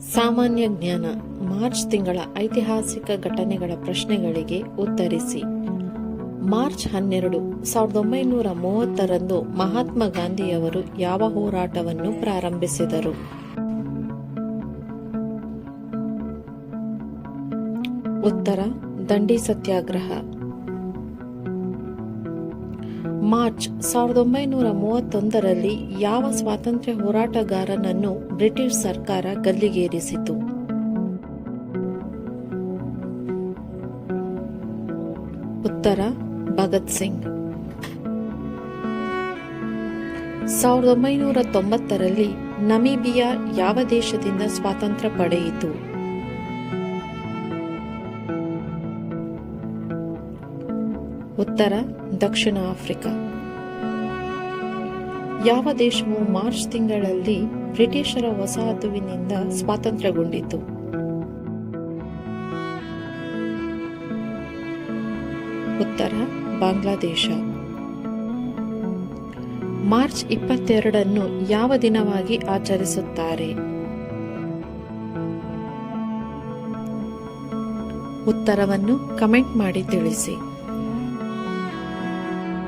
ಸಾಮಾನ್ಯ ಜ್ಞಾನ ಮಾರ್ಚ್ ತಿಂಗಳ ಐತಿಹಾಸಿಕ ಘಟನೆಗಳ ಪ್ರಶ್ನೆಗಳಿಗೆ ಉತ್ತರಿಸಿ. ಮಾರ್ಚ್ ಹನ್ನೆರಡು ಸಾವಿರದ ಒಂಬೈನೂರ ಮೂವತ್ತರಂದು ಮಹಾತ್ಮ ಗಾಂಧಿಯವರು ಯಾವ ಹೋರಾಟವನ್ನು ಪ್ರಾರಂಭಿಸಿದರು? ಉತ್ತರ, ದಂಡಿ ಸತ್ಯಾಗ್ರಹ. ಮಾರ್ಚ್ ಸಾವಿರದ ಒಂಬೈನೂರ ಮೂವತ್ತೊಂದರಲ್ಲಿ ಯಾವ ಸ್ವಾತಂತ್ರ್ಯ ಹೋರಾಟಗಾರನನ್ನು ಬ್ರಿಟಿಷ್ ಸರ್ಕಾರ ಗಲ್ಲಿಗೇರಿಸಿತು? ಉತ್ತರ, ಭಗತ್ ಸಿಂಗ್. ಸಾವಿರದ ಒಂಬೈನೂರ ತೊಂಬತ್ತರಲ್ಲಿ ನಮೀಬಿಯಾ ಯಾವ ದೇಶದಿಂದ ಸ್ವಾತಂತ್ರ್ಯ ಪಡೆಯಿತು? ಉತ್ತರ, ದಕ್ಷಿಣ ಆಫ್ರಿಕಾ. ಯಾವ ದೇಶವು ಮಾರ್ಚ್ ತಿಂಗಳಲ್ಲಿ ಬ್ರಿಟಿಷರ ವಸಾಹತುವಿನಿಂದ ಸ್ವಾತಂತ್ರ್ಯಗೊಂಡಿತು? ಉತ್ತರ, ಬಾಂಗ್ಲಾದೇಶ. ಮಾರ್ಚ್ ಇಪ್ಪತ್ತೆರಡನ್ನು ಯಾವ ದಿನವಾಗಿ ಆಚರಿಸುತ್ತಾರೆ? ಉತ್ತರವನ್ನು ಕಮೆಂಟ್ ಮಾಡಿ ತಿಳಿಸಿ.